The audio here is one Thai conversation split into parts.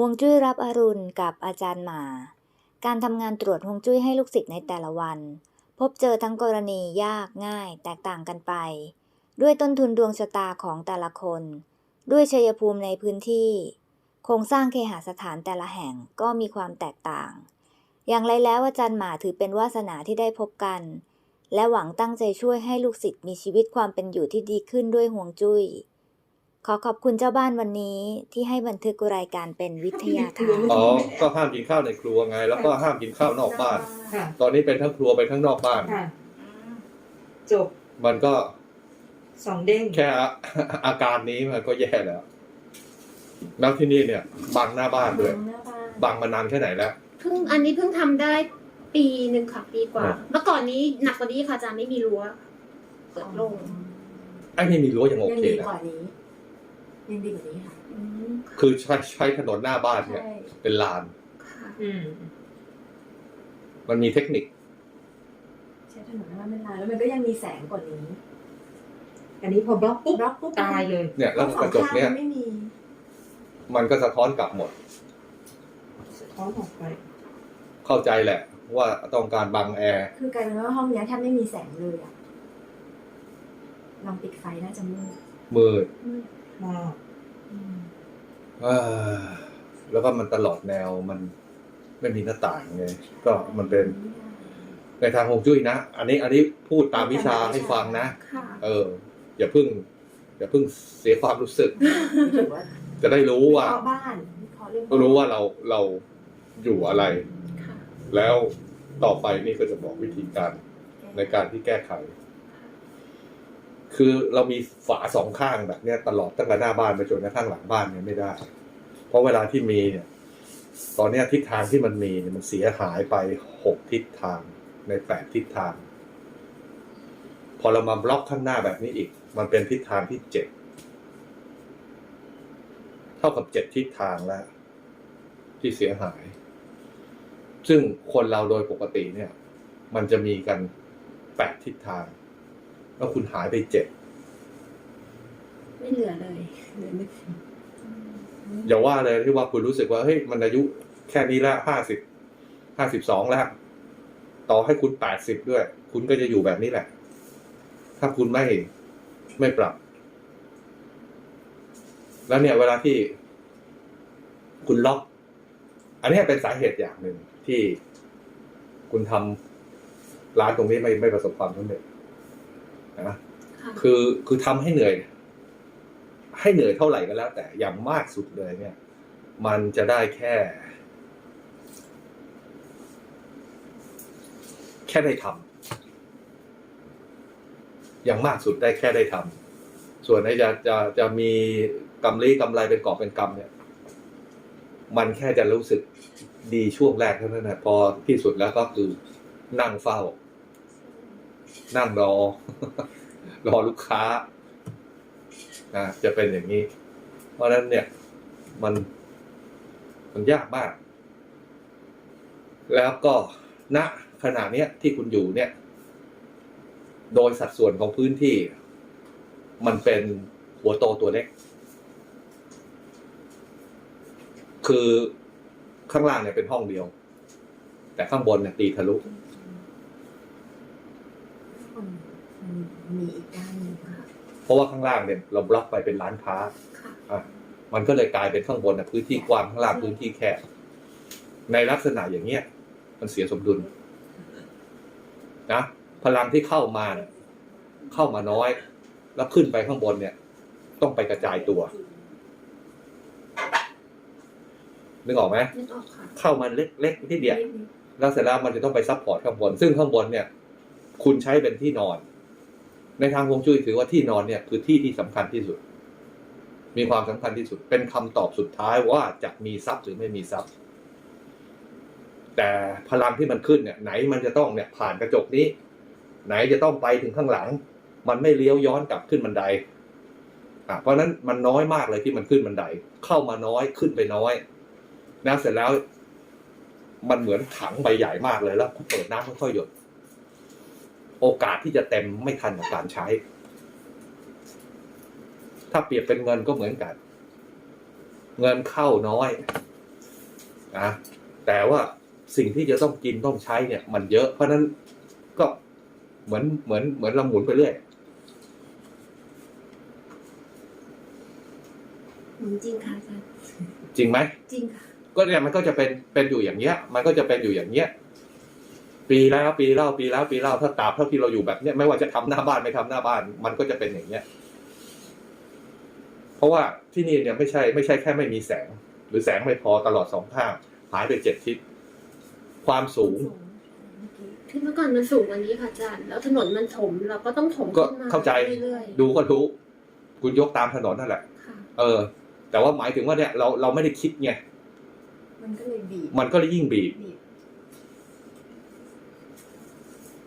ฮวงจุ้ยรับอรุณกับอาจารย์หมา การทำงานตรวจฮวงจุ้ยให้ลูกศิษย์ในแต่ละวัน พบเจอทั้งกรณียากง่ายแตกต่างกันไป ด้วยต้นทุนดวงชะตาของแต่ละคน ด้วยชัยภูมิในพื้นที่ โครงสร้างเคหสถานแต่ละแห่งก็มีความแตกต่าง อย่างไรแล้วอาจารย์หมาถือเป็นวาสนาที่ได้พบกัน และหวังตั้งใจช่วยให้ลูกศิษย์มีชีวิตความเป็นอยู่ที่ดีขึ้นด้วยห่วงจุย้ย ขอขอบคุณเจ้าบ้านวันนี้ที่ให้บันทึกรายการเป็นวิทยาทานอ๋อก็ห้ามกินข้าวในครัวไง แล้วก็ห้ามกินข้าวนอกบ้าน ค่ะ ตอนนี้เป็นทั้งครัวเป็นทั้งนอกบ้าน ค่ะ จบมันก็สองเด้ง แค่อาการนี้มันก็แย่แล้ว แล้วที่นี่เนี่ย บังหน้าบ้านด้วย บังมานานแค่ไหนแล้ว เพิ่งอันนี้เพิ่งทำได้ปีหนึ่งค่ะปีกว่าครับเมื่อก่อนนี้หนักกว่านี้ค่ะอาจารย์ไม่มีรั้วเปิดโล่งไอ้นี่มีรั้วยังโอยังเคดีนะกว่านี้ ยังดีกว่านี้ค่ะอืมคือใช้ใช้ถนนหน้าบ้านเนี่ย ใช่เป็นลาน ค่ะ อืม มันมีเทคนิค ใช้ถนนน้ำมันเป็นลายแล้วมันก็ยังมีแสงกว่านี้อันนี้พอบล็อกปุ๊บ บล็อกปุ๊บตายเลย เนี่ย แล้วกระจกเนี่ย สองข้างไม่มีมันก็สะท้อนกลับหมด สะท้อนออกไป เข้าใจแหละ ว่าต้องการบังแอร์ คือกลายเป็นว่าห้องเนี้ยแทบไม่มีแสงเลยอะลองปิดไฟน่าจะมืดมืด มากอืมเอ้อแล้วก็มันตลอดแนวมันไม่มีหน้าต่างไงก็มันเป็น ในทางฮวงจุ้ยนะ อันนี้อันนี้พูดตามวิชาให้ฟังนะ ค่ะเออ อย่าเพึ่ง อย่าเพึ่งเสียความรู้สึก ถือว่าจะได้รู้ว่าวิเคราะห์บ้านวิเคราะห์เรื่องบ้านรู้ว่าเราเราอยู่อะไร ค่ะแล้วต่อไปนี่ก็จะบอกวิธีการในการที่แก้ไข คือเรามีฝาสองข้างแบบเนี้ยตลอดตั้งแต่หน้าบ้านไปจนกระทั่งหลังบ้านเนี่ยไม่ได้ เพราะเวลาที่มีเนี่ย ตอนเนี้ยทิศทางที่มันมีเนี่ยมันเสียหายไปหกทิศทางในแปดทิศทาง พอเรามาบล็อกข้างหน้าแบบนี้อีก มันเป็นทิศทางที่เจ็ดเท่ากับเจ็ดทิศทางแล้ว ที่เสียหาย ซึ่งคนเราโดยปกติเนี่ย มันจะมีกันแปดทิศทาง แล้วคุณหายไปเจ็ดไม่เหลือเลยเหลือไม่อย่าว่าเลยที่ว่าคุณรู้สึกว่าเฮ้ยมันอายุแค่นี้แล้วห้าสิบห้าสิบสองแล้วต่อให้คุณแปดสิบด้วย คุณก็จะอยู่แบบนี้แหละ ถ้าคุณไม่ไม่ปรับ แล้วเนี่ย เวลาที่คุณล็อก อันเนี้ยเป็นสาเหตุอย่างหนึ่งที่คุณทำร้านตรงนี้ไม่ไม่ประสบความสำเร็จ นะค่ะคือคือทำให้เหนื่อย ให้เหนื่อยเท่าไหร่ก็แล้ว แต่อย่างมากสุดเลยเนี่ย มันจะได้แค่ แค่ได้ทำอย่างมากสุดได้แค่ได้ทำส่วนไอ้จะจะจะมีกำไรกำไรเป็นกอบเป็นกำเนี่ย มันแค่จะรู้สึกดีช่วงแรกเท่านั้นนะพอที่สุดแล้วก็คือนั่งเฝ้า นั่งรอ รอลูกค้านะจะเป็นอย่างนี้ เพราะฉะนั้นเนี่ยมันมันยากมาก แล้วก็ณขณะเนี้ยที่คุณอยู่เนี่ย โดยสัดส่วนของพื้นที่ มันเป็นหัวโตตัวเล็ก คือข้างล่างเนี่ยเป็นห้องเดียว แต่ข้างบนเนี่ยตีทะลุ มันมีอีกด้านหนึงค่ะเพราะว่าข้างล่างเนี่ยเราบล็อกไปเป็นร้านค้าค่ะอะมันก็เลยกลายเป็นข้างบนนะพื้นที่กว้างข้างล่างพื้นที่แคบในลักษณะอย่างเงี้ย มันเสียสมดุลนะพลังที่เข้ามาเนี่ยเข้ามาน้อย แล้วขึ้นไปข้างบนเนี่ย ต้องไปกระจายตัวนึกออกไหมนึกออกค่ะเข้ามาเล็กๆที่เดียวแล้วเสร็จแล้วมันจะต้องไปซัพพอร์ตข้างบน ซึ่งข้างบนเนี่ย คุณใช้เป็นที่นอน ในทางฮวงจุ้ยถือว่าที่นอนเนี่ยคือที่ที่สำคัญที่สุด มีความสำคัญที่สุด เป็นคำตอบสุดท้ายว่าจะมีทรัพย์หรือไม่มีทรัพย์ แต่พลังที่มันขึ้นเนี่ยไหนมันจะต้องเนี่ยผ่านกระจกนี้ ไหนจะต้องไปถึงข้างหลัง มันไม่เลี้ยวย้อนกลับขึ้นบันไดอะเพราะฉะนั้นมันน้อยมากเลยที่มันขึ้นบันได เข้ามาน้อยขึ้นไปน้อยนะเสร็จแล้ว มันเหมือนถังใบใหญ่มากเลยแล้วเปิดน้ำค่อยๆหยด โอกาสที่จะเต็มไม่ทันกับการใช้ ถ้าเปรียบเป็นเงินก็เหมือนกัน เงินเข้าน้อยนะแต่ว่าสิ่งที่จะต้องกินต้องใช้เนี่ย มันเยอะเพราะฉะนั้นก็เหมือนเหมือนเหมือนเราหมุนไปเรื่อยจริงค่ะอาจารย์จริงไหมจริงค่ะ ก็เนี่ยมันก็จะเป็นเป็นอยู่อย่างเงี้ย มันก็จะเป็นอยู่อย่างเงี้ย ปีแล้วปีเล่าปีแล้วปีเล่าถ้าตราบเท่าที่เราอยู่แบบเนี้ยไม่ว่าจะทำหน้าบ้านไม่ทำหน้าบ้าน มันก็จะเป็นอย่างเงี้ย เพราะว่าที่นี่เนี่ยไม่ใช่ไม่ใช่แค่ไม่มีแสง หรือแสงไม่พอตลอดสองข้างหายไปเจ็ดทิศความสูงคือเมื่อก่อนมันสูงกว่านี้ค่ะอาจารย์แล้วถนนมันถมเราก็ต้องถมก็ขึ้นมาเข้าใจเรื่อยดูก็รู้คุณยกตามถนนนั่นแหละๆค่ะเออ แต่ว่าหมายถึงว่าเนี่ยเราเราไม่ได้คิดไงมันก็เลยบีบมันก็เลยยิ่งบีบ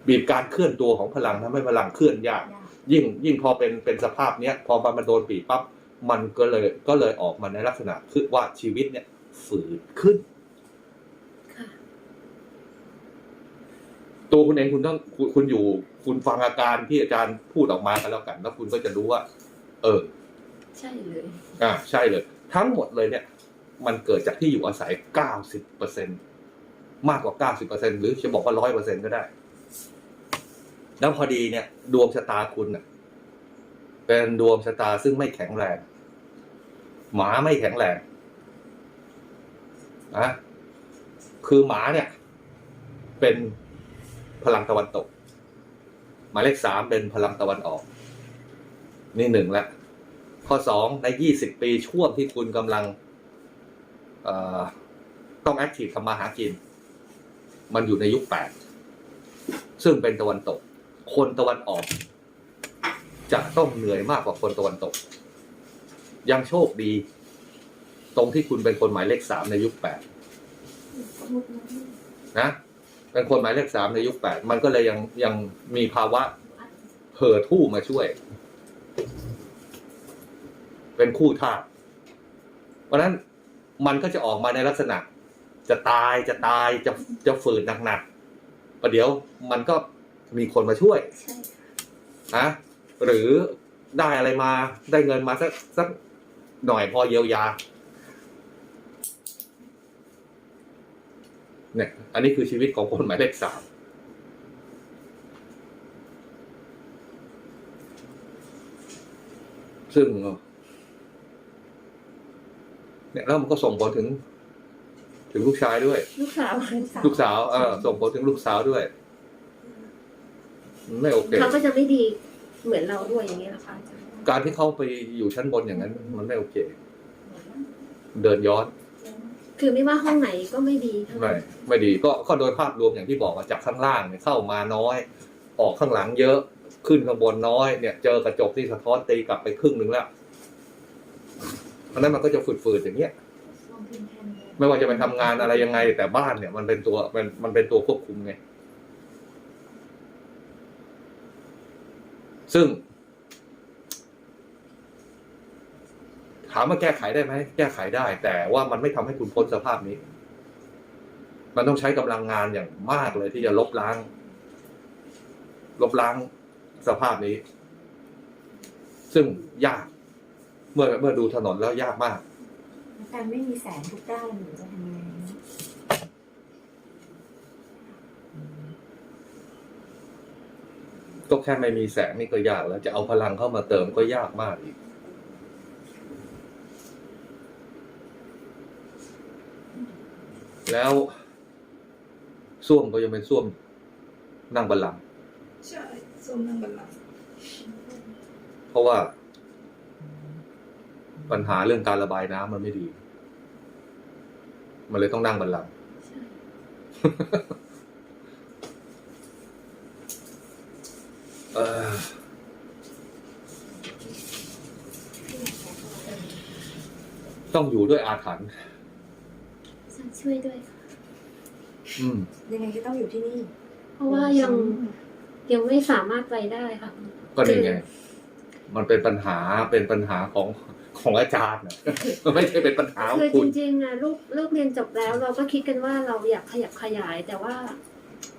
บีบบีบการเคลื่อนตัวของพลังทำให้พลังเคลื่อนยากยาก ยิ่งยิ่งพอเป็นเป็นสภาพเนี้ยพอมันมาโดนบีบปั๊บมันก็เลยก็เลยออกมาในลักษณะคือว่าชีวิตเนี่ยฝืดขึ้นค่ะตัวคุณเองคุณต้องคุณคุณอยู่ คุณฟังอาการที่อาจารย์พูดออกมากันแล้วกัน แล้วคุณก็จะรู้ว่า เออ ใช่เลย อ่า ใช่เลย ทั้งหมดเลยเนี่ย มันเกิดจากที่อยู่อาศัยเก้าสิบเปอร์เซ็นมากกว่าเก้าสิบเปอร์เซ็นหรือจะบอกว่าร้อยเปอร์เซ็นก็ได้ แล้วพอดีเนี่ย ดวงชะตาคุณเป็นดวงชะตาซึ่งไม่แข็งแรง หมาไม่แข็งแรงนะคือหมาเนี่ย เป็นพลังตะวันตก หมายเลขสามเป็นพลังตะวันออก นี่หนึ่งละข้อสองในยี่สิบปีช่วงที่คุณกำลังต้องแอคทีฟทำมาหากิน มันอยู่ในยุคแปดซึ่งเป็นตะวันตก คนตะวันออก จะต้องเหนื่อยมากกว่าคนตะวันตก ยังโชคดี ตรงที่คุณเป็นคนหมายเลขสามในยุคแปดนะ เป็นคนหมายเลขสามในยุคแปดมันก็เลยยังยังมีภาวะเห่อทู่มาช่วย เป็นคู่ธาตุเพราะฉะนั้นมันก็จะออกมาในลักษณะ จะตายจะตายจะจะฝืนหนักๆประเดี๋ยวมันก็ มีคนมาช่วยใช่นะหรือได้อะไรมาได้เงินมาสักสักหน่อยพอเยียวยา เนี่ย อันนี้คือชีวิตของคนหมายเลขสามซึ่งเนี่ยแล้วมันก็ส่งผลถึง ถึงลูกชายด้วย ลูกสาว ลูกสาวเออส่งผลถึงลูกสาวด้วย ไม่โอเค เขาก็จะไม่ดีเหมือนเราด้วยอย่างเงี้ยนะคะอาจารย์การที่เขาไปอยู่ชั้นบนอย่างนั้น มันไม่โอเค เดินย้อนคือไม่ว่าห้องไหนก็ไม่ดีทั้งไม่นั้นไม่ดีก็ก็โดยภาพรวมอย่างที่บอกว่าจากข้างล่างเนี่ยเข้ามาน้อย ออกข้างหลังเยอะขึ้นข้างบนน้อยเนี่ย เจอกระจกที่สะท้อนตีกลับไปครึ่งหนึ่งแล้วเพราะฉะนั้นมันก็จะฝืดๆอย่างเงี้ย ไม่ว่าจะไปทำงานอะไรยังไง แต่บ้านเนี่ย มันเป็นตัวมันมันเป็นตัวควบคุมไง ซึ่ง ถามว่าแก้ไขได้ไหม แก้ไขได้ แต่ว่ามันไม่ทำให้คุณพ้นสภาพนี้ มันต้องใช้กำลังงานอย่างมากเลยที่จะลบล้าง ลบล้างสภาพนี้ ซึ่งยาก เมื่อเมื่อดูถนนแล้วยากมาก การไม่มีแสงทุกด้านหนูจะทำยังไงนะ ก็แค่ไม่มีแสงนี่ก็ยากแล้วจะเอาพลังเข้ามาเติมก็ยากมากอีก แล้วส้วมก็ยังเป็นส้วมนั่งบัลลังก์ใช่ส้มนั่งบัลลังก์เพราะว่า ปัญหาเรื่องการระบายน้ำมันไม่ดี มันเลยต้องนั่งบัลลังก์ ใช่ เออ ต้องอยู่ด้วยอาถรรพ์อาจารย์ช่วยด้วยค่ะอืม ยังไงก็ต้องอยู่ที่นี่ เพราะว่ายังยังไม่สามารถไปได้ค่ะ ก็นี่ไง มันเป็นปัญหาเป็นปัญหาของของอาจารย์นะมันไม่ใช่เป็นปัญหาขอคืงอคุจณ ริงๆอะลูกลูกเรียนจบแล้วเราก็คิดกันว่าเราอยากขยับขยาย แต่ว่า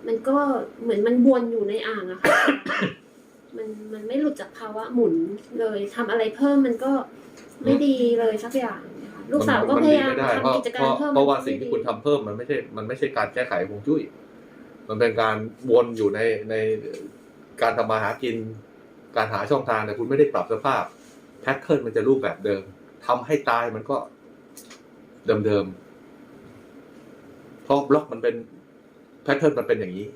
มันก็เหมือนมันวนอยู่ในอ่างอะค่ะ มันมันไม่หลุดจากภาวะหมุนเลยทำอะไรเพิ่มมันก็ไม่ดีเลยสักอย่างนะคะลูกสาวก็มันพมียายามไม่ได้เพราะทำกิจเพการราะเพิ่มเพราะว่าสิ่งที่คุณทำเพิ่มมันไม่ใช่ มันไม่ใช่การแก้ไขฮวงจุ้ย มันเป็นการวนอยู่ในในการทำมาหากิน การหาช่องทางแต่คุณไม่ได้ปรับสภาพแพทเทิร์นมันจะรูปแบบเดิมทำให้ตายมันก็เดิมๆเพราะบล็อกมันเป็นแพทเทิร์นมันเป็นอย่างนี้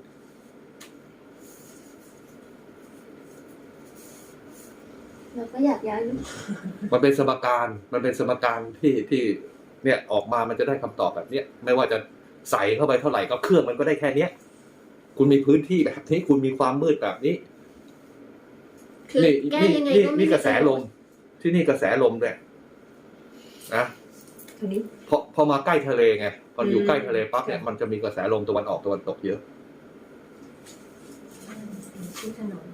เราก็อยากย้ายลูกมันเป็นสมการมันเป็นสมการที่ที่เนี่ยออกมามันจะได้คำตอบแบบเนี้ยไม่ว่าจะใส่เข้าไปเท่าไหร่ก็เครื่องมันก็ได้แค่เนี้ย คุณมีพื้นที่แบบนี้คุณมีความมืดแบบนี้คือนี่แก้นี่ยังไงนี่ก็ไม่นี่กระแสลม ที่นี่กระแสลมเนี่ยนะทีนี้ พอพอมาใกล้ทะเลไงพออยู่อืมใกล้ทะเลปั๊บเนี่ยค่ะมันจะมีกระแสลมตะวันออกตะวันตกเยอะที่ถนน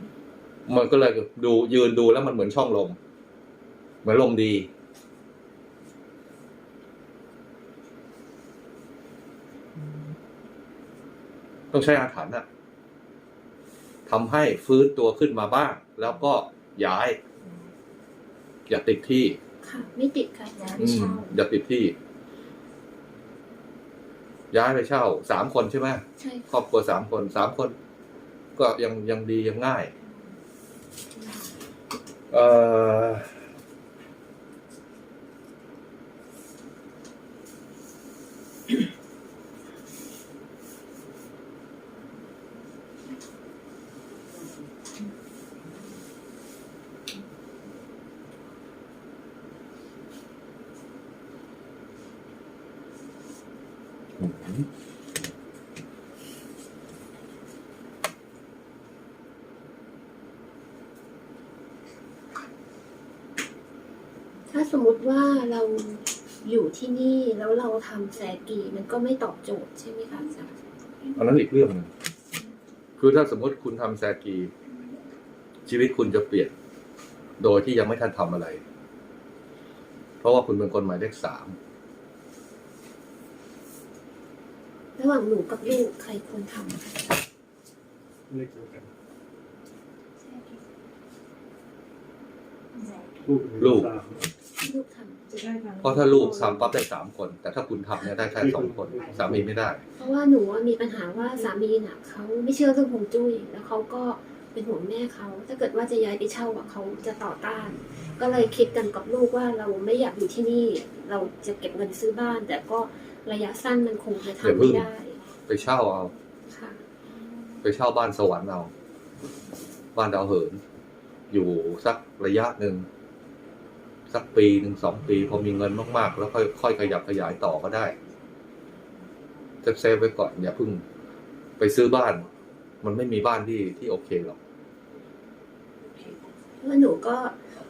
มันก็เลยดูยืนดูแล้วมันเหมือนช่องลม เหมือนลมดี ต้องใช้อาถรรพ์อะทำให้ฟื้นตัวขึ้นมาบ้าง แล้วก็ย้าย อย่าติดที่ ค่ะ ไม่ติดค่ะย้ายไปอืมเช่าอย่าติดที่ ย้ายไปเช่าสามคนใช่ไหมใช่ครอบครัวสามคนสามคน ก็ยังยังดียังง่าย เอ่ออืม ถ้า สมมุติว่าเราอยู่ที่นี่แล้วเราทำแซกีมันก็ไม่ตอบโจทย์ใช่ไหมคะอาจารย์อันนั้นอีกเรื่องหนึ่งคือถ้าสมมติคุณทำแซกี ชีวิตคุณจะเปลี่ยน โดยที่ยังไม่ทันทำอะไร เพราะว่าคุณเป็นคนหมายเลขสามระหว่างหนูกับลูกใครควรทำคะลูกลูก ทำจะได้ทางเพราะถ้าลูกทำปั๊บได้สามคน แต่ถ้าคุณทำเนี่ยได้แค่สองคนสามีไม่ได้ เพราะว่าหนูอะมีปัญหาว่าสามีน่ะเขาไม่เชื่อเรื่องฮวงจุ้ยแล้วเขาก็เป็นห่วงแม่เขาถ้าเกิดว่าจะย้ายไปเช่าอะเขาจะต่อต้าน ก็เลยคิดกันกับลูกว่าเราไม่อยากอยู่ที่นี่ เราจะเก็บเงินซื้อบ้าน แต่ก็ระยะสั้นมันคงจะทำไม่ได้ไปเช่าเอาค่ะ ไปเช่าบ้านสวรรค์เอาบ้านดาวเหิน อยู่สักระยะหนึ่ง สักปีหนึ่งสองปี พอมีเงินมากๆ แล้วค่อยค่อยขยับขยายต่อก็ได้เซฟเซฟไว้ก่อนอย่าเพิ่งไปซื้อบ้าน มันไม่มีบ้านที่ที่โอเคหรอกเพราะว่าหนูก็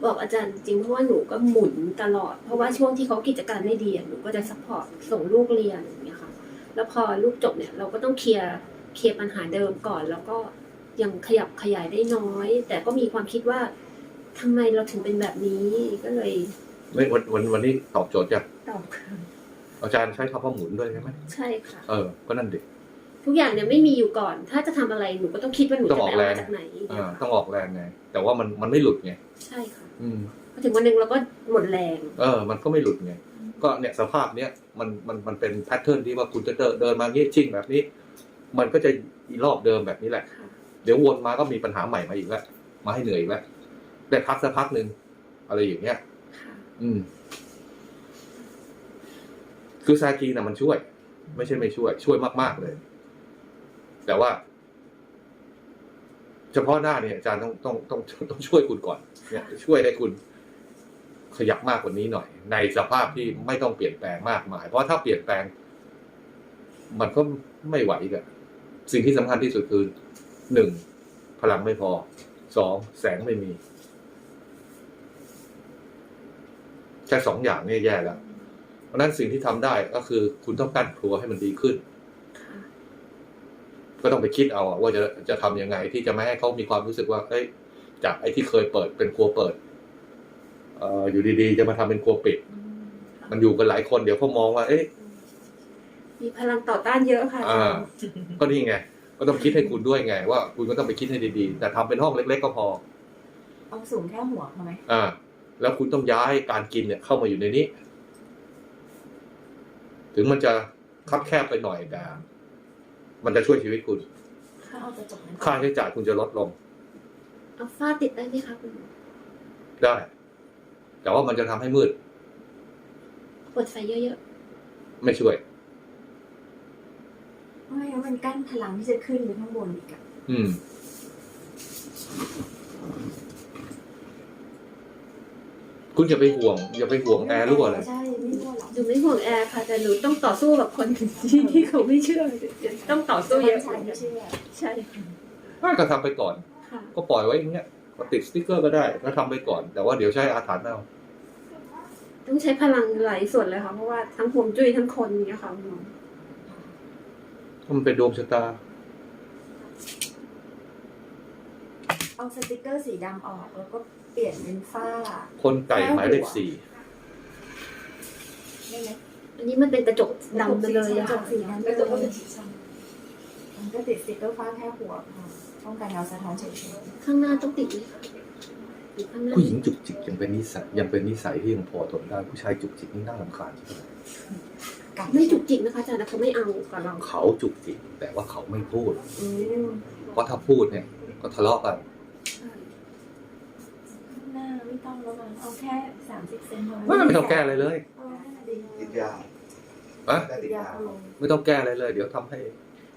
บอกอาจารย์จริงเพราะว่าหนูก็หมุนตลอด เพราะว่าช่วงที่เขากิจการไม่ดีหนูก็จะซัพพอร์ตส่งลูกเรียนอย่างเงี้ยค่ะ แล้วพอลูกจบเนี่ยเราก็ต้องเคลียร์เคลียร์ปัญหาเดิมก่อน แล้วก็ยังขยับขยายได้น้อย แต่ก็มีความคิดว่า ทำไมเราถึงเป็นแบบนี้ก็เลยไม่วันวันวันนี้ตอบโจทย์จากตอบค่ะอาจารย์ใช้คำว่าหมุนด้วยใช่ไหมใช่ค่ะ เออ ก็นั่นดิทุกอย่างเนี่ยไม่มีอยู่ก่อน ถ้าจะทำอะไรหนูก็ต้องคิดว่าหนูต้อจะงอไปอกเอาแรงมาจากไหนอ่าต้องออกแรงไง แต่ว่ามันมันไม่หลุดไง ใช่ค่ะอืม พอถึงวันหนึ่งเราก็หมดแรง เออ มันก็ไม่หลุดไง ก็เนี่ยสภาพเนี้ยมันมันมันเป็นแพทเทิร์นที่ว่าคุณจะเดินเดินมางี้ชิ่งแบบนี้ มันก็จะอีรอบเดิมแบบนี้แหละ ค่ะ เดี๋ยววนมาก็มีปัญหาใหม่มาอีกแล้ว มาให้เหนื่อยอีกแล้ว ได้พักสักพักหนึ่งอะไรอย่างเงี้ยค่ะอืม คือซากีนะมันช่วย ไม่ใช่ไม่ช่วย ช่วยมากๆเลย แต่ว่า เฉพาะหน้าเนี่ยอาจารย์ต้องต้องต้องต้องช่วยคุณก่อน เนี่ย ช่วยให้คุณขยับมากกว่านี้หน่อย ในสภาพที่ไม่ต้องเปลี่ยนแปลงมากมาย เพราะถ้าเปลี่ยนแปลง มันก็ไม่ไหวกันสิ่งที่สำคัญที่สุดคือหนึ่งพลังไม่พอสองแสงไม่มี แค่สองอย่างเนี่ยแย่แล้วเพราะฉะนั้นสิ่งที่ทำได้ก็คือ คุณต้องกั้นครัวให้มันดีขึ้นค่ะก็ต้องไปคิดเอาอะว่าจะจะทำยังไง ที่จะไม่ให้เขามีความรู้สึกว่าเอ้ยจากไอ้ที่เคยเปิดเป็นครัวเปิดเอ่ออยู่ดีๆ จะมาทำเป็นครัวปิด มันอยู่กันหลายคนเดี๋ยวเขามองว่า เอ๊ะมีพลังต่อต้านเยอะค่ะอ่าก็นี่ไง ก็ต้องคิดให้คุณด้วยไง ว่าคุณก็ต้องไปคิดให้ดีๆ แต่ทำเป็นห้องเล็ก ๆ ก็พอ เอาสูงแค่หัวพอไหมอ่า แล้วคุณต้องย้ายการกินเนี่ยเข้ามาอยู่ในนี้ ถึงมันจะคับแคบไปหน่อยแต่มันจะช่วยชีวิตคุณถ้าเอากระจกนั้นค่าใช้จ่ายคุณจะลดลง เอาฝ้าติดได้ไหมคะคุณหมอได้ แต่ว่ามันจะทำให้มืด เปิดไฟเยอะไม่ช่วยไม่งั้นมันกั้นพลังที่จะขึ้นไปข้างบนอีกอะอืม คุณอย่าไปห่วง อย่าไปห่วงแอร์รั่วเลย ใช่ไม่รั่วหรอกๆหนูไม่ห่วงแอร์ค่ะ แต่หนูต้องต่อสู้กับคนที่ที่เขาไม่เชื่อ ต้องต่อสู้เยอะใช่ไม่เชื่อใช่ไม่ก็ทำไปก่อนค่ะก็ปล่อยไว้อย่างเงี้ยก็ติดสติ๊กเกอร์ก็ได้ก็ทำไปก่อน แต่ว่าเดี๋ยวใช้อาถรรพ์เอาต้องใช้พลังหลายส่วนเลยค่ะ เพราะว่าทั้งฮวงจุ้ยทั้งคนอย่างเงี้ยค่ะคุณหมอมันเป็นดวงชะตา เอาสติกเกอร์สีดำออก แล้วก็เปลี่ยนเป็นฝ้า คนไก่หมายเลขสี่ได้ไหมอันนี้มันเป็นกระจกดำไปเลยกอะระจค่ะกสีดำแล้วก็เป็นสีซ้ำมันก็ติดสติกเกอร์ฝ้าแค่หัวพอป้องกันเงาสะท้อนเฉยข้างหน้าต้องติดไหมคะติดข้างหน้าผู้หญิงจุกจิกยังเป็นนิสัยยังเป็นนิสัยที่ยังพอทนได้ผู้ชายจุกจิกนี่น่ารำคาญใช่ไหมๆกัดไม่จุกจิกนะคะอาจารย์แต่เขาไม่เอากับเราเขาจุกจิกแต่ว่าเขาไม่พูด อืมเพราะถ้าพูดเนี่ยก็ทะเลาะกันข้างหน้า ไม่ต้องแล้วมั้งเอาแค่สามสิบเซนพอไม่ไม่ต้องแก้อะไรเลยเออนั่นน่ะดีติดยาอะได้ติดยายาเอาลงไม่ต้องแก้อะไรเลย เดี๋ยวทำให้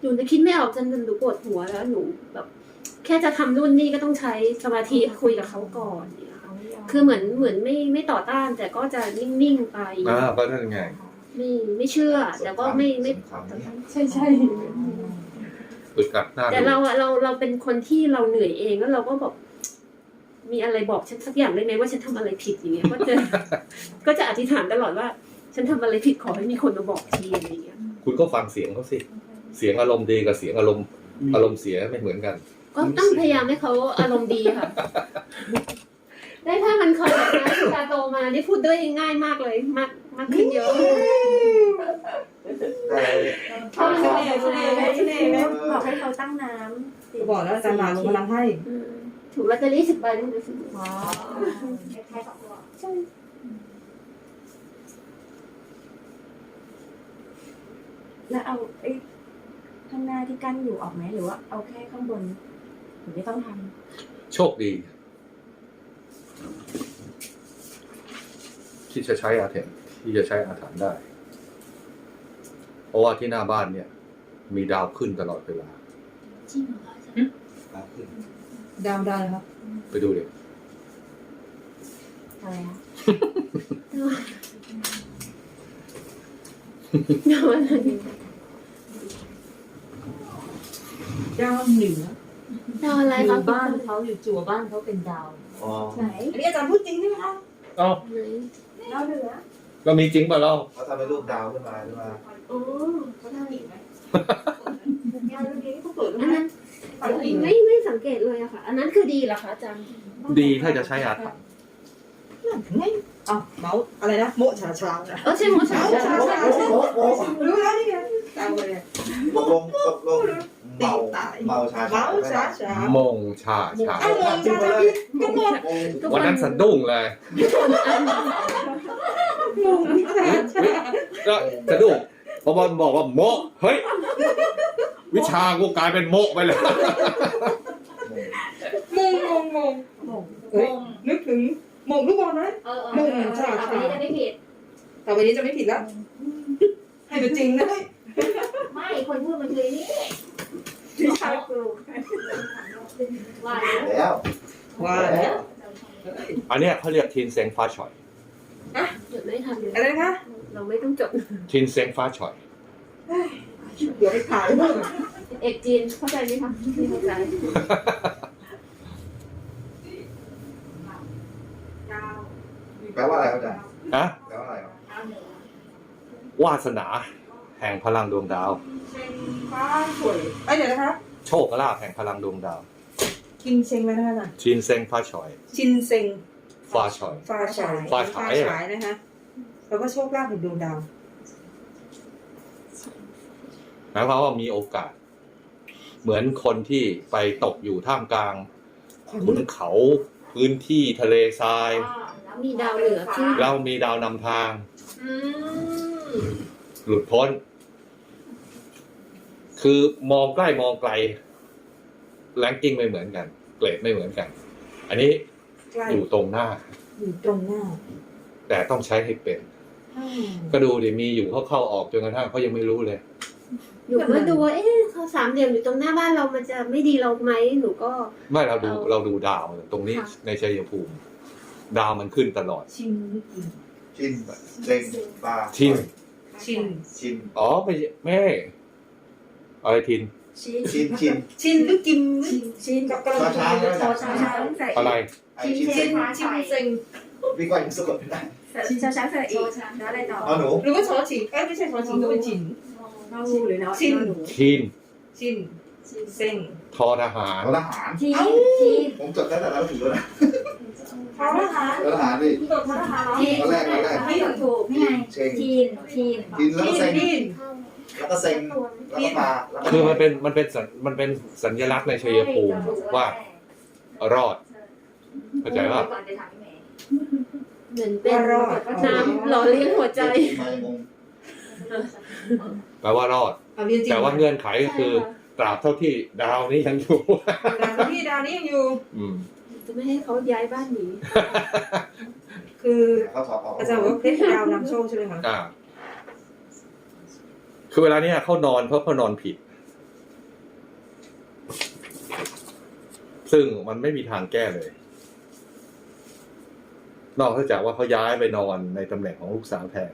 หนูจะคิดไม่ออกจนหนูปวดหัวแล้วหนูแบบ แค่จะทำรุ่นนี่ก็ต้องใช้สมาธิคุยกับเขาก่อนอย่างเงี้ยค่ะเอาไม่ยอมคือเหมือนเหมือนไม่ไม่ต่อต้าน แต่ก็จะนิ่งๆไป อ่าก็นั่นไง ไม่ไม่เชื่อ แต่ก็ไม่ไม่ สงครามเนี่ยใช่ใช่อึดอัดหน้าแต่ดูเราอะเราเราเป็นคนที่เราเหนื่อยเองแล้วเราก็แบบ มีอะไรบอกฉันสักอย่างได้ไหมว่าฉันทำอะไรผิดอย่างเงี้ยก็จะก็จะอธิษฐานตลอดว่า ฉันทำอะไรผิดขอให้มีคนมาบอกทีอะไรอย่างเงี้ย คุณก็ฟังเสียงเขาสิ เสียงอารมณ์ดีกับเสียงอารมณ์อารมณ์เสียไม่เหมือนกัน ก็ต้องพยายามให้เขาอารมณ์ดีค่ะ ได้ถ้ามันคอยแบบนะตาโตมาได้พูดด้วยง่ายมากเลยมากมากขึ้นเยอะได้เพราะมันเหนื่อยเหนื่อยเหนื่อยเหนื่อยบอกให้เขาตั้งน้ำติดบอกแล้วอาจารย์หมาลงพลังให้อืม ถูกลอตเตอรี่สิบใบด้วยนะสิว้าวคล้ายๆกับตัวใช่แล้วเอาไอ้ข้างหน้าที่กั้นอยู่ออกไหมหรือว่าเอาแค่ข้างบนหรือไม่ต้องทำโชคดี ที่จะใช้อาถรรพ์ที่จะใช้อาถรรพ์ได้ เพราะว่าที่หน้าบ้านเนี่ย มีดาวขึ้นตลอดเวลา จริงเหรอคะอาจารย์ ดาวขึ้น ดาวได้ครับไปดูเลยอะไรคะเดี๋ยวอะไรดาวเหนือดาวอะไรอคะยู่บ้านเขาอยู่จั่วบ้านเขาเป็นดาวอ๋อไหนอันนี้อาจารย์พูดจริงใช่ไหมคะเอ้าไหนเราเหนือเรามีจริงป่ะเราเขาทำเป็นรูปดาวขึ้นมาใช่ไหมอ๋อเขาทำอีกไหมงานเมื่อกี้เขาเปิดอันให้นั้น ฝังอีกไหมไม่ไม่สังเกตเลยอะค่ะ อันนั้นคือดีเหรอคะอาจารย์ดีถ้าจะใช้อาถรรพ์ไงอ๋อเมาส์อะไรนะโมชาชาเออใช่หมอชาโมชาชาชารู้แล้วนี่ไงดาวเลยตกลงตกลงเมาเมาชาเมาส์ชาชามงชาชา อ้าวมองชาชาพี่ก็มองวันนั้นสะดุ้งเลยมองชาชาก็สะดุ้งเพราะบอลบอกว่าโมะเฮ้ย วิชากูกลายเป็นโมะไปเลยมงมงมงมงนึกถึงมงลูกบอลนะเออเออเออต่อไปนี้จะไม่ผิดต่อไปนี้จะไม่ผิดแล้วให้เป็นจริงนะไม่คนพูดมันคือนี่ที่ชาครูว่าแล้วว่าแล้วอันนี้เขาเรียกทินเซงฟ้าฉอยจดไม่ทันเลยอะไรนะคะเราไม่ต้องจดทินเซงฟ้าฉอย เดี๋ยวไปขายบ้างเอกจีนเข้าใจไหมคะไม่เข้าใจแปลว่าอะไรครับอาจารย์ฮะแปลว่าอะไรครับวาสนา แห่งพลังดวงดาวฟ้าสวยไอยเดี๋ยวนะคะโชคลาภแห่งพลังดวงดาวคินเชงไว้นะคะทินเซงฟ้าฉอยชินเซงฟ้าฉอย ฟ้าฉายฟ้าฉายฟ้นะคะแล้วก็โชคลาภแห่งดวงดาว หมายความว่ามีโอกาส เหมือนคนที่ไปตกอยู่ท่ามกลางขุนเขาพื้นที่ทะเลทราย แล้วมีดาวเหนือที่เรามีดาวนำทาง อืมหลุดพ้น คือมองใกล้มองไกลแรงกิ้งไม่เหมือนกัน เกรดไม่เหมือนกัน อันนี้ใกล้อยู่ตรงหน้า อยู่ตรงหน้าแต่ต้องใช้ให้เป็นอืมก็ดูดิมีอยู่เขาเข้าออกจนกระทั่งเขายังไม่รู้เลย หนูก็ดูว่าเอ๊ะเขาสามเหลี่ยมอยู่ตรงหน้าบ้านเรามันจะไม่ดีเราไหมหนูก็ ไม่เราดูเอาเราดูดาวตรงนี้ค่ะ ในชัยภูมิ ดาวมันขึ้นตลอด ชินหรือกินชินเซ็งปลาชิน ชิน ชินอ๋อไม่ใช่แม่อะไรทิน ชินชินชิน ชินหรือกิมชินชินกับกระช้า ช้าชอช้างช้างใส่อะไร ไอชินชิเซ็นงชินเซ็งพี่ก้อยสะกดไม่ได้ชินช้างช้างใส่อีกแล้วอะไรต่อเอาหนูหรือว่าชอชิงเอ้ยไม่ใช่ชอชิงก็เป็นชิน นองูหรือนอชินนอหนูทินชินเซ็งทอทหารเอาทหารชินชินผมจดได้แต่เราถูกแล้วนะทอทหารทหารดิตกทอทหารตอนแรกตอนแรกไม่ถูกนี่ไงเซ็งชินชินชินแล้วชิก็นเซ็งชิน แล้วก็เซ็งแล้วก็ปลาแล้วก็คือมันเป็นมันเป็นสัญมันเป็นสัญลักษณ์ในชัยภูมิว่ารอดเข้าใจป่ะก่อนจะถามพี่เมย์เหมือนเป็นน้ำหล่อเลี้ยงหัวใจไม่งง แปลว่ารอด เอาเรียนจริงแต่ว่าเงื่อนไขก็คือ ตราบเท่าที่ดาวนี้ยังอยู่ดาวที่ดาวนี้ยังอยู่ อืม จะไม่ให้เขาย้ายบ้านหนี คือเขาถอดออกอาจารย์บอกว่าเพชรดาวนำโชคใช่ไหมคะอ่า คือเวลาเนี้ยเขานอนเพราะเขานอนผิด ซึ่งมันไม่มีทางแก้เลย นอกจากว่าเขาย้ายไปนอนในตำแหน่งของลูกสาวแทน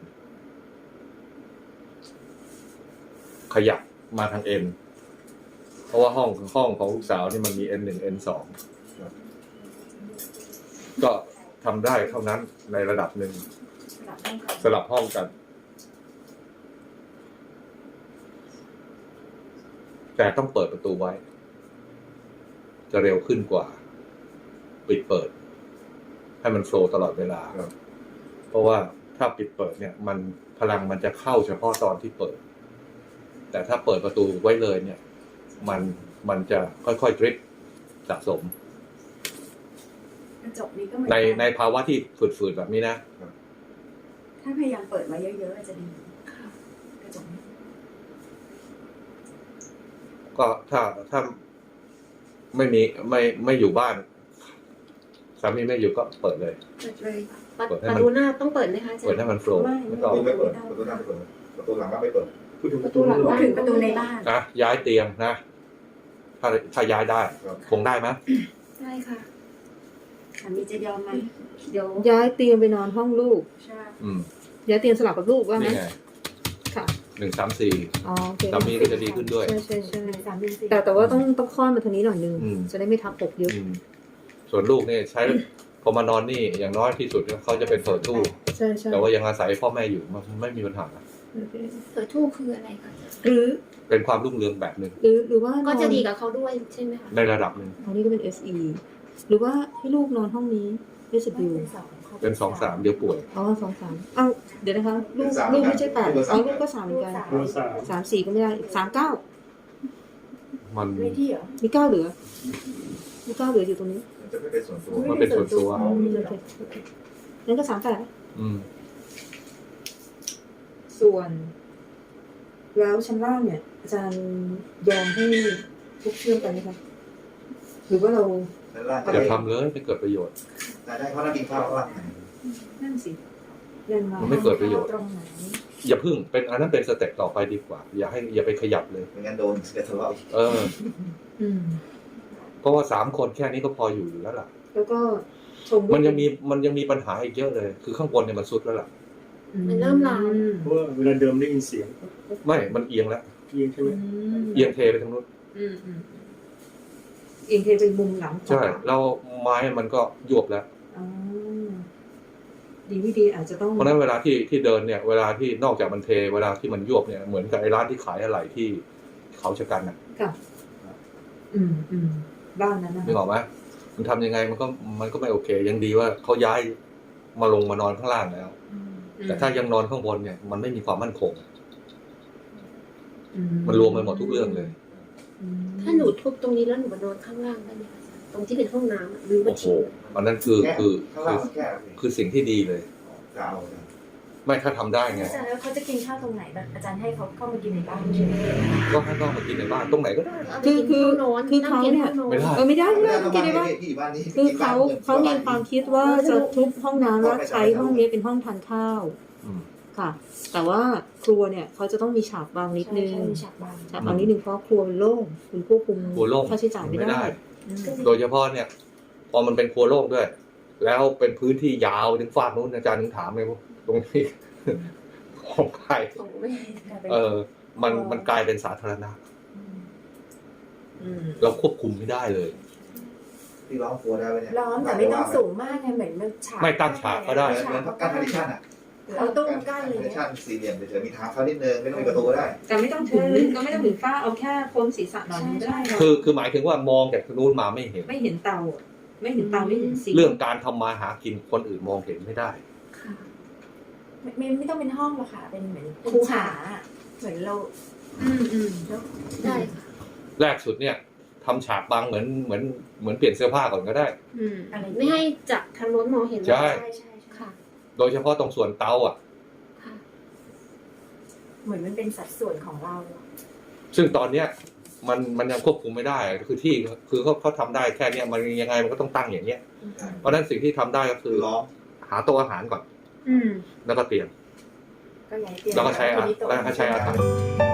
ขยับมาทางเอ็นเพราะว่าห้องห้องของลูกสาวนี่มันมีเอ็นหนึ่งเอ็นสองก็ทำได้เท่านั้นในระดับหนึ่ง สลับห้องกัน แต่ต้องเปิดประตูไว้ จะเร็วขึ้นกว่า ปิดเปิด ให้มันโฟลว์ตลอดเวลา เพราะว่าถ้าปิดเปิดเนี่ย มันพลังมันจะเข้าเฉพาะตอนที่เปิด แต่ถ้าเปิดประตูไว้เลยเนี่ย มันมันจะค่อยๆดริปสะสม กระจกนี้ก็เหมือนในกันในภาวะที่ฝืดๆแบบนี้นะ ถ้าพยายามเปิดไว้เยอะๆจะดีกระจกนี้ก็ถ้าถ้าไม่มีไม่ไม่อยู่บ้านสามีไม่อยู่ก็เปิดเลย เปิดเลยประเปิดให้ปมันระตูหน้าต้องเปิดไหมคะอาจารเปิดย์ให้มันโฟล์ไม่ต้องประตูไม่เปิดประตูหน้าไม่เปิดประตูหลังก็ไม่เปิด ประตูหลังพูดบ้าน ถึงประตูในบ้าน นะย้ายเตียงนะถ้าถ้าย้ายได้คงได้ไหมได้ค่ะสามีจะยอมไหมเดี๋ยวย้ายเตียงไปนอนห้องลูก ใช่ อืมย้ายเตียงสลับกับลูกว่าไหมนี่ไงค่ะ หนึ่งสามสี่อ๋อโอเคสามีก็จะดีขึ้นด้วย ใช่ใช่ใช่สามเดือนสี่แต่แต่ว่าต้องต้องค่อนมาทางนี้หน่อยนึง อืม จะได้ไม่ทับอกเยอะ อืมส่วนลูกเนี่ยใช้พอมานอนนี่อย่างน้อยที่สุดเขาจะเป็นเปิดตู้ ใช่ใช่แต่ว่ายังอาศัยพ่อแม่อยู่มันไม่มีปัญหา โอเคเปิดทู่คืออะไรคะหรือเป็นความรุ่งเรืองแบบหนึ่งหรือหรือว่าก็จะดีกับเขาด้วยใช่ไหมคะในระดับหนึ่งอันนี้ก็เป็น SE หรือว่าให้ลูกนอนห้องนี้ SW เป็นสองสามเดี๋ยวป่วย อ๋อสองสามเอ้าเดี๋ยวนะคะลูกลูกไม่ใช่แปดอ๋อลูกก็สามเหมือนกันลูสามสามสี่ก็ไม่ได้สามเก้ามันไม่ที่เหรอมีเก้าเหลือมีเก้าเหลืออยู่ตรงนี้มันจะไม่เป็นส่วนตัวมันเป็นส่วนตัวอืมโอเคโอเคงั้นก็สามแปดอืม ส่วน แล้วชั้นล่างเนี่ย อาจารย์ยอมให้ทุกเชื่อมกันไหมคะหรือว่าเรานั่นแหละอย่าทำเลยไม่เกิดประโยชน์ แต่ได้เขานั่งกินข้าวแล้วล่ะนั่นสิเรียนมามันไม่เกิดประโยชน์ ตรงไหนอย่าพึ่งเป็นอันนั้นเป็นสเต็ปต่อไปดีกว่า อย่าให้อย่าไปขยับเลย ไม่งั้นโดนเสียทะเลาะอีกเออ อืม เพราะว่าสามคนแค่นี้ก็พออยู่อยู่แล้วล่ะ แล้วก็ชมมันยังมีมันยังมีปัญหาอีกเยอะเลย คือข้างบนเนี่ยมันสุดแล้วล่ะ มันเริ่มลามอืมเพราะว่าเวลาเดิมได้ยินเสียงไม่ มันเอียงแล้ว เอียงใช่ไหมเอียงเทไปทางนู้นอืมอืมเอียงเทไปมุมหลังขวาใช่ แล้วไม้มันก็ยวบแล้ว อ๋อ ดีไม่ดีอาจจะต้อง เพราะฉะนั้นเวลาที่ที่เดินเนี่ย เวลาที่นอกจากมันเท เวลาที่มันยวบเนี่ย เหมือนกับไอ้ร้านที่ขายอะไรที่เขาชะกันน่ะค่ะอืมอืมบ้านนั้นนะนึกออกไหมมันทำยังไงมันก็มันก็ไม่โอเค ยังดีว่าเขาย้ายมาลงมานอนข้างล่างแล้ว แต่ถ้ายังนอนข้างบนเนี่ย มันไม่มีความมั่นคงอืมันรวมไปหมดทุกเรื่องเลยอืมถ้าหนูทุบตรงนี้แล้วหนูมานอนข้างล่างได้ไหมคะอาจารย์ตรงที่เป็นห้องน้ำอะหรือบัโอ้ญโหชีอันนั้นคือแค่คือข้างคืล่างอมันแค่คือสิ่งที่ดีเลยกาว ไม่ไม่ถ้าทำได้ไงอาจารย์แล้วเขาจะกินข้าวตรงไหนแบบอาจารย์ให้เขาเข้ามากินในบ้านใช่ไหมก็ให้น้องมากินในบ้านตรงไหนก็ได้ คือคือนั่งคือกินเขาข้าวโน้นเนี่ย ไม่ได้ เออไม่ได้ไม่ได้ไม่ไม่กินในบ้านที่บ้านนี้คือกินบ้เขานเขามีความคิดว่าจะทุบห้องน้ำแล้วใช้ห้องนี้เป็นห้องทานข้าวอืม ค่ะ แต่ว่าครัวเนี่ยเขาจะต้องมีฉากบางนิดนึงใช่มีฉากบาง ฉากบางนิดนึงเพราะครัวมันโล่งคุณควบคุมครัวโล่ง ค่าใช้จ่ายไม่ไม่ได้ได้ อืม โดยเฉพาะเนี่ย พอมันเป็นครัวโล่งด้วย แล้วเป็นพื้นที่ยาวถึงฟากนู้นอาจารย์ถึงถามเลยว่าต รงนี้ของใครของแม่เออ มันมันกลายเป็นสาธารณะอืมเราควบคุมไม่ได้เลยที่ร้องครัวได้ไหมเนี่ยร้อนแต่ไม่ต้องสูงมากไงเหมือนมันฉากไม่ตั้งฉากก็ได้เหมือนเหมือนกั้นพาริชันอะหรือเอาตุ้มกั้นอะไรพาริเงี้ชัยนสี่เหลี่ยมเฉยๆมีทางเข้านิดนึงไม่ต้องมีประตูก็ได้ แต่ไม่ต้องถึงก็ไม่ต้องถึงฝ้าเอาแค่โคนศีรษะหน่อยนึงก็ได้คือคือหมายถึงว่ามองจากทางนู้นมาไม่เห็น ไม่เห็นเตาอะไม่เห็นเตาไม่เห็นสีเรื่องการทำมาหากินคนอื่นมองเห็นไม่ได้ค่ะ ไม่ไม่ไม่ต้องเป็นห้องหรอกค่ะ เป็นเหมือนคูหา เหมือนเรา อืมอืมได้ค่ะแรกสุดเนี่ยทำฉากบางเหมือนเหมือนเหมือนเปลี่ยนเสื้อผ้าก่อนก็ได้ อืมอะไร ไม่ให้จากทางโน้นมองเห็นใช่ ใช่ใช่ใช่ค่ะ โดยเฉพาะตรงส่วนเตาอะ ค่ะ เหมือนมันเป็นสัดส่วนของเราอะซึ่งตอนเนี้ยมันมันยังควบคุมไม่ได้คือที่คือเขาเขาทำได้แค่เนี้ยมันยังไงมันก็ต้องตั้งอย่างเนี้ย เพราะฉะนั้นสิ่งที่ทำได้ก็คือคือร้องหาโต๊ะอาหารก่อนอืม แล้วก็เตียงก็ย้ายเตียงแล้วก็ใช้อาทีนี้โต๊ะแล้วก็ใช้อาหาร